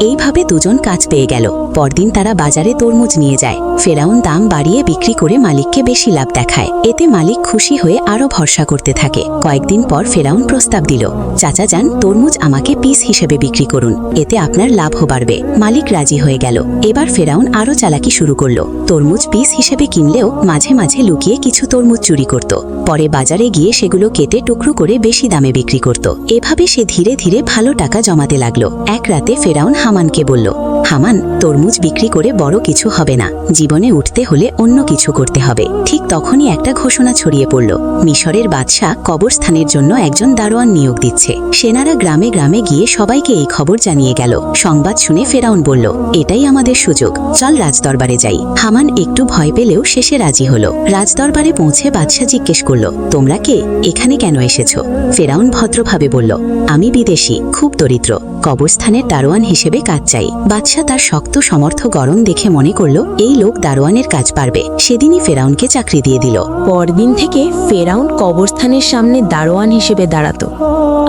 এইভাবে দুজন কাজ পেয়ে গেল। পরদিন তারা বাজারে তরমুজ নিয়ে যায়। ফেরাউন দাম বাড়িয়ে বিক্রি করে মালিককে বেশি লাভ দেখায়। এতে মালিক খুশি হয়ে আরও ভরসা করতে থাকে। কয়েকদিন পর ফেরাউন প্রস্তাব দিল, চাচা যান, তরমুজ আমাকে পিস হিসেবে বিক্রি করুন। এতে আপনার লাভও বাড়বে। মালিক রাজি হয়ে গেল। এবার ফেরাউন আরও চালাকি শুরু করল। তরমুজ পিস হিসেবে কিনলেও মাঝে মাঝে লুকিয়ে কিছু তরমুজ চুরি করত। পরে বাজারে গিয়ে সেগুলো কেটে টুকরো করে বেশি দামে বিক্রি করত। এভাবে সে ধীরে ধীরে ভালো টাকা জমাতে লাগল। এক রাতে ফেরাউন হামানকে বলল হামান তরমুজ বিক্রি করে বড় কিছু হবে না। জীবনে উঠতে হলে অন্য কিছু করতে হবে। ঠিক তখনই একটা ঘোষণা ছড়িয়ে পড়ল। মিশরের বাদশাহ কবরস্থানের জন্য একজন দারোয়ান নিয়োগ দিচ্ছে। সেনারা গ্রামে গ্রামে গিয়ে সবাইকে এই খবর জানিয়ে গেল। সংবাদ শুনে ফেরাউন বলল, এটাই আমাদের সুযোগ। চল রাজদরবারে যাই। হামান একটু ভয় পেলেও শেষে রাজি হলো। রাজদরবারে পৌঁছে বাদশাহ জিজ্ঞেস করল, তোমরা কে? এখানে কেন এসেছ? ফেরাউন ভদ্রভাবে বলল, আমি বিদেশি, খুব দরিদ্র। কবরস্থানের দারোয়ান হিসেবে কাজ চাই। বাদশাহ তার শক্ত সমর্থ গরম দেখে মনে করল, এই লোক দারোয়ানের কাজ পারবে। সেদিনই ফেরাউনকে চাকরি দিয়ে দিল। পরদিন থেকে ফেরাউন কবরস্থানের সামনে দারোয়ান হিসেবে দাঁড়াতো।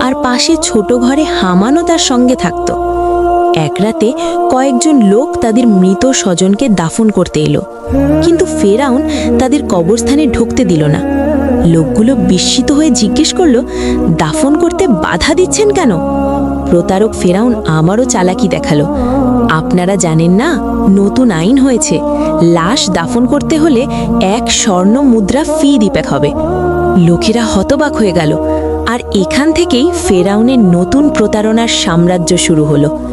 আর পাশে ছোট ঘরে হামানও তার সঙ্গে থাকত। এক রাতে কয়েকজন লোক তাদের মৃত স্বজনকে দাফন করতে এলো। কিন্তু ফেরাউন তাদের কবরস্থানে ঢুকতে দিল না। লোকগুলো বিস্মিত হয়ে জিজ্ঞেস করল, দাফন করতে বাধা দিচ্ছেন কেন? প্রতারক ফেরাউন আমারও চালাকি দেখাল। আপনারা জানেন না, নতুন আইন হয়েছে। লাশ দাফন করতে হলে এক স্বর্ণ মুদ্রা ফি দিতে হবে। লোকেরা হতবাক হয়ে গেল। আর এখান থেকেই ফেরাউনের নতুন প্রতারণার সাম্রাজ্য শুরু হলো।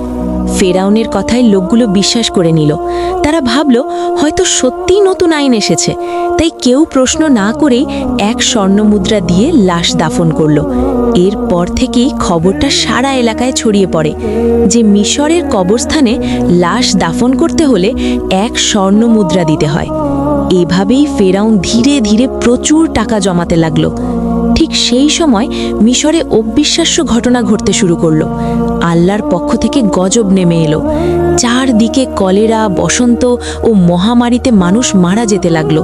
ফেরাউনের কথায় লোকগুলো বিশ্বাস করে নিল। তারা ভাবল, হয়তো সত্যিই নতুন আইন এসেছে। তাই কেউ প্রশ্ন না করেই এক স্বর্ণমুদ্রা দিয়ে লাশ দাফন করল। এরপর থেকেই খবরটা সারা এলাকায় ছড়িয়ে পড়ে। যে মিশরের কবরস্থানে লাশ দাফন করতে হলে এক স্বর্ণমুদ্রা দিতে হয়। এভাবেই ফেরাউন ধীরে ধীরে প্রচুর টাকা জমাতে লাগল। ঠিক সেই সময় মিশরে অবিশ্বাস্য ঘটনা ঘটতে শুরু করল। আল্লাহর পক্ষ থেকে গজব নেমে এলো। চারদিকে কলেরা, বসন্ত ও মহামারীতে মানুষ মারা যেতে লাগল।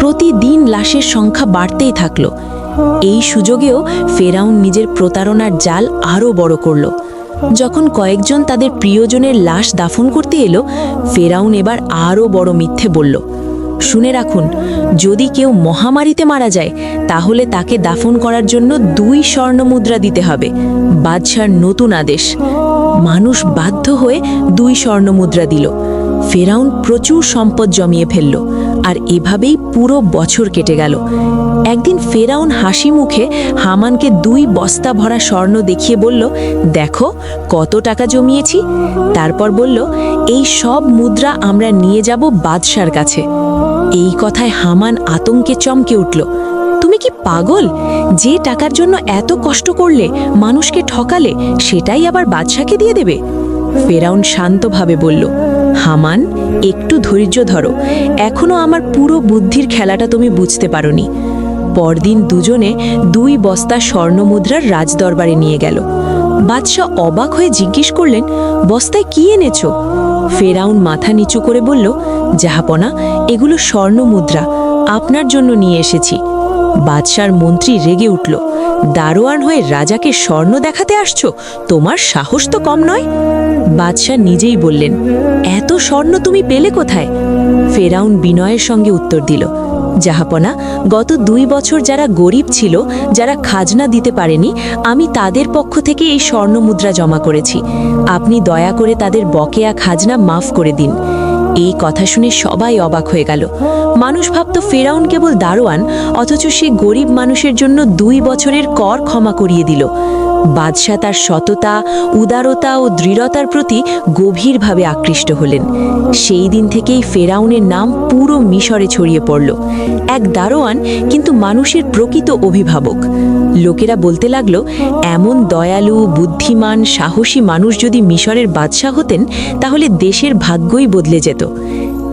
প্রতিদিন লাশের সংখ্যা বাড়তেই থাকল। এই সুযোগেও ফেরাউন নিজের প্রতারণার জাল আরও বড় করল। যখন কয়েকজন তাদের প্রিয়জনের লাশ দাফন করতে এলো, ফেরাউন এবার আরও বড় মিথ্যে বলল শুনে রাখুন, যদি কেউ মহামারীতে মারা যায়, তাহলে তাকে দাফন করার জন্য দুই স্বর্ণ মুদ্রা দিতে হবে, বাদশার নতুন আদেশ। মানুষ বাধ্য হয়ে দুই স্বর্ণ মুদ্রা দিল। ফেরাউন প্রচুর সম্পদ জমিয়ে ফেলল, আর এভাবেই পুরো বছর কেটে গেল। একদিন ফেরাউন হাসি মুখে হামানকে দুই বস্তা ভরা স্বর্ণ দেখিয়ে বলল, দেখো কত টাকা জমিয়েছি। তারপর বলল, এই সব মুদ্রা আমরা নিয়ে যাব বাদশার কাছে। এই কথায় হামান আতঙ্কে চমকে উঠল। তুমি কি পাগল? যে টাকার জন্য এত কষ্ট করলে, মানুষকে ঠকালে, সেটাই আবার বাদশাকে দিয়ে দেবে? ফেরাউন শান্তভাবে বলল, হামান, একটু ধৈর্য ধরো। এখনও আমার পুরো বুদ্ধির খেলাটা তুমি বুঝতে পারোনি। পরদিন দুজনে দুই বস্তা স্বর্ণমুদ্রার রাজদরবারে নিয়ে গেল। বাদশাহ অবাক হয়ে জিজ্ঞেস করলেন, বস্তায় কি এনেছ? ফেরাউন মাথা নিচু করে বলল, জাহাপনা, এগুলো স্বর্ণ মুদ্রা, আপনার জন্য নিয়ে এসেছি। বাদশার মন্ত্রী রেগে উঠল, দারোয়ান হয়ে রাজাকে স্বর্ণ দেখাতে আসছো? তোমার সাহস তো কম নয়? বাদশাহ নিজেই বললেন, এত স্বর্ণ তুমি পেলে কোথায়? ফেরাউন বিনয়ের সঙ্গে উত্তর দিল জাহাপনা গত দুই বছর যারা গরিব ছিল, যারা খাজনা দিতে পারেনি, আমি তাদের পক্ষ থেকে এই স্বর্ণ মুদ্রা জমা করেছি। আপনি দয়া করে তাদের বকেয়া খাজনা মাফ করে দিন। এই কথা শুনে সবাই অবাক হয়ে গেল। মানুষ ভাবত ফেরাউন কেবল দারোয়ান, অথচ সে গরিব মানুষের জন্য দুই বছরের কর ক্ষমা করিয়ে দিল। বাদশাহ তার সততা, উদারতা ও দৃঢ়তার প্রতি গভীরভাবে আকৃষ্ট হলেন। সেই দিন থেকেই ফেরাউনের নাম পুরো মিশরে ছড়িয়ে পড়ল। এক দারোয়ান কিন্তু মানুষের প্রকৃত অভিভাবক। লোকেরা বলতে লাগল, এমন দয়ালু, বুদ্ধিমান, সাহসী মানুষ যদি মিশরের বাদশাহ হতেন, তাহলে দেশের ভাগ্যই বদলে যেত।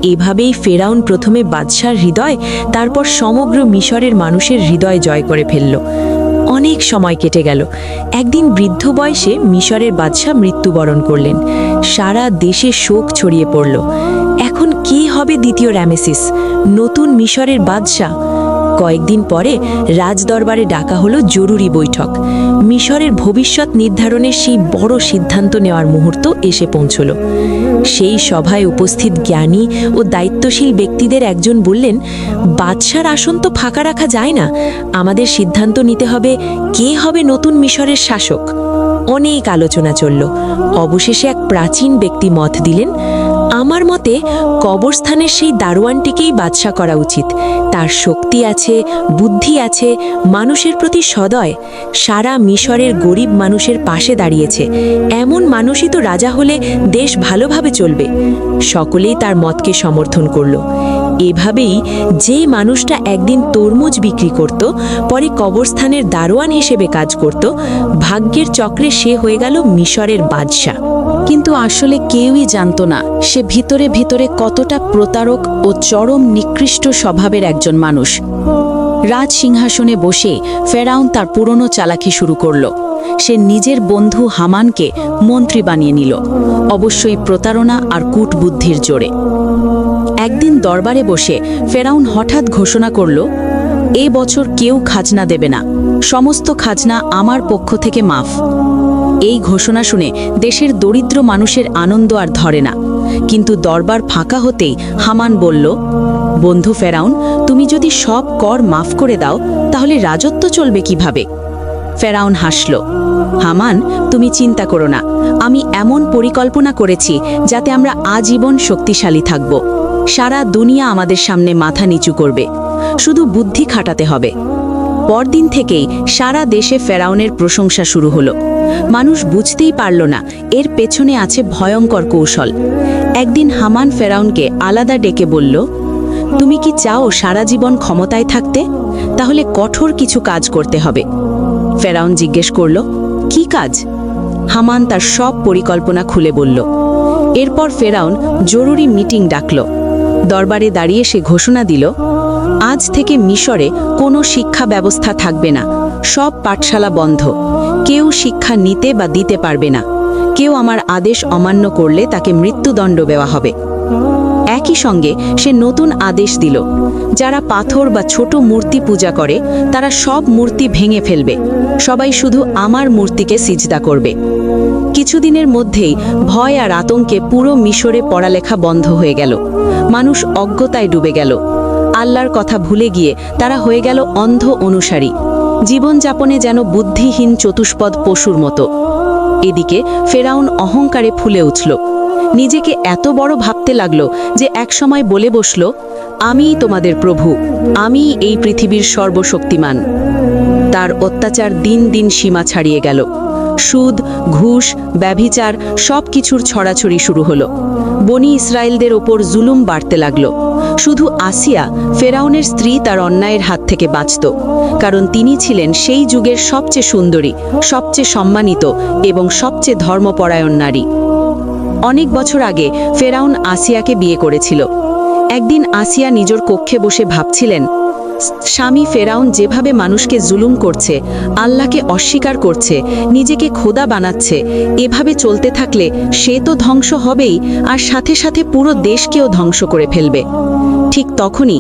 এভাবেই ফেরাউন প্রথমে বাদশার হৃদয়, তারপর সমগ্র মিশরের মানুষের হৃদয় জয় করে ফেলল। অনেক সময় কেটে গেল। একদিন বৃদ্ধ বয়সে মিশরের বাদশাহ মৃত্যুবরণ করলেন। সারা দেশে শোক ছড়িয়ে পড়ল। এখন কে হবে দ্বিতীয় র্যামেসিস নতুন মিশরের বাদশাহ? কয়েকদিন পরে রাজদরবারে ডাকা হলো জরুরি বৈঠক। মিশরের ভবিষ্যৎ নির্ধারণের সেই বড় সিদ্ধান্ত নেওয়ার মুহূর্ত এসে পৌঁছল। সেই সভায় উপস্থিত জ্ঞানী ও দায়িত্বশীল ব্যক্তিদের একজন বললেন, বাদশার আসন তো ফাঁকা রাখা যায় না। আমাদের সিদ্ধান্ত নিতে হবে কে হবে নতুন মিশরের শাসক। অনেক আলোচনা চলল। অবশেষে এক প্রাচীন ব্যক্তি মত দিলেন আমার মতে কবরস্থানের সেই দারোয়ানটিকেই বাদশা করা উচিত। তার শক্তি আছে, বুদ্ধি আছে, মানুষের প্রতি সদয়। সারা মিশরের গরিব মানুষের পাশে দাঁড়িয়েছে। এমন মানুষই তো রাজা হলে দেশ ভালোভাবে চলবে। সকলেই তার মতকে সমর্থন করল। এভাবেই যে মানুষটা একদিন তরমুজ বিক্রি করত, পরে কবরস্থানের দারোয়ান হিসেবে কাজ করত, ভাগ্যের চক্রে সে হয়ে গেল মিশরের বাদশা। কিন্তু আসলে কেউই জানত না সে ভিতরে ভিতরে কতটা প্রতারক ও চরম নিকৃষ্ট স্বভাবের একজন মানুষ। রাজ সিংহাসনে বসে ফেরাউন তার পুরনো চালাকি শুরু করল। সে নিজের বন্ধু হামানকে মন্ত্রী বানিয়ে নিল, অবশ্যই প্রতারণা আর কূটবুদ্ধির জোরে। একদিন দরবারে বসে ফেরাউন হঠাৎ ঘোষণা করল, এ বছর কেউ খাজনা দেবে না। সমস্ত খাজনা আমার পক্ষ থেকে মাফ। এই ঘোষণা শুনে দেশের দরিদ্র মানুষের আনন্দ আর ধরে না। কিন্তু দরবার ফাঁকা হতেই হামান বলল, বন্ধু ফেরাউন, তুমি যদি সব কর মাফ করে দাও, তাহলে রাজত্ব চলবে কীভাবে? ফেরাউন হাসল, হামান, তুমি চিন্তা করো না। আমি এমন পরিকল্পনা করেছি যাতে আমরা আজীবন শক্তিশালী থাকব। সারা দুনিয়া আমাদের সামনে মাথা নিচু করবে। শুধু বুদ্ধি খাটাতে হবে। পরদিন থেকেই সারা দেশে ফেরাউনের প্রশংসা শুরু হলো। মানুষ বুঝতেই পারল না, এর পেছনে আছে ভয়ঙ্কর কৌশল। একদিন হামান ফেরাউনকে আলাদা ডেকে বলল, তুমি কি চাও সারা জীবন ক্ষমতায় থাকতে? তাহলে কঠোর কিছু কাজ করতে হবে। ফেরাউন জিজ্ঞেস করল, কি কাজ? হামান তার সব পরিকল্পনা খুলে বলল। এরপর ফেরাউন জরুরি মিটিং ডাকল। দরবারে দাঁড়িয়ে সে ঘোষণা দিল আজ থেকে মিশরে কোনো শিক্ষা ব্যবস্থা থাকবে না। সব পাঠশালা বন্ধ। কেউ শিক্ষা নিতে বা দিতে পারবে না। কেউ আমার আদেশ অমান্য করলে তাকে মৃত্যুদণ্ড দেওয়া হবে। একই সঙ্গে সে নতুন আদেশ দিল। যারা পাথর বা ছোট মূর্তি পূজা করে, তারা সব মূর্তি ভেঙে ফেলবে। সবাই শুধু আমার মূর্তিকে সিজদা করবে। কিছুদিনের মধ্যেই ভয় আর আতঙ্কে পুরো মিশরে পড়ালেখা বন্ধ হয়ে গেল। মানুষ অজ্ঞতায় ডুবে গেল। আল্লাহর কথা ভুলে গিয়ে তারা হয়ে গেল অন্ধ অনুসারী। জীবনযাপনে যেন বুদ্ধিহীন চতুষ্পদ পশুর মতো। এদিকে ফেরাউন অহংকারে ফুলে উঠল। নিজেকে এত বড় ভাবতে লাগল যে একসময় বলে বসল আমিই তোমাদের প্রভু আমিই এই পৃথিবীর সর্বশক্তিমান। তার অত্যাচার দিন দিন সীমা ছাড়িয়ে গেল। সুদ, ঘুষ, ব্যভিচার সব কিছুর ছড়াছড়ি শুরু হলো। বনি ইসরায়েলদের ওপর জুলুম বাড়তে লাগল। শুধু আসিয়া ফেরাউনের স্ত্রী তার অন্যায়ের হাত থেকে বাঁচত, কারণ তিনি ছিলেন সেই যুগের সবচেয়ে সুন্দরী, সবচেয়ে সম্মানিত এবং সবচেয়ে ধর্মপরায়ণ নারী। অনেক বছর আগে ফেরাউন আসিয়াকে বিয়ে করেছিল। একদিন আসিয়া নিজের কক্ষে বসে ভাবছিলেন স্বামী ফেরাউন যেভাবে মানুষকে জুলুম করছে, আল্লাহকে অস্বীকার করছে, নিজেকে খোদা বানাচ্ছে, এভাবে চলতে থাকলে সে তো ধ্বংস হবেই, আর সাথে সাথে পুরো দেশকেও ধ্বংস করে ফেলবে। ঠিক তখনই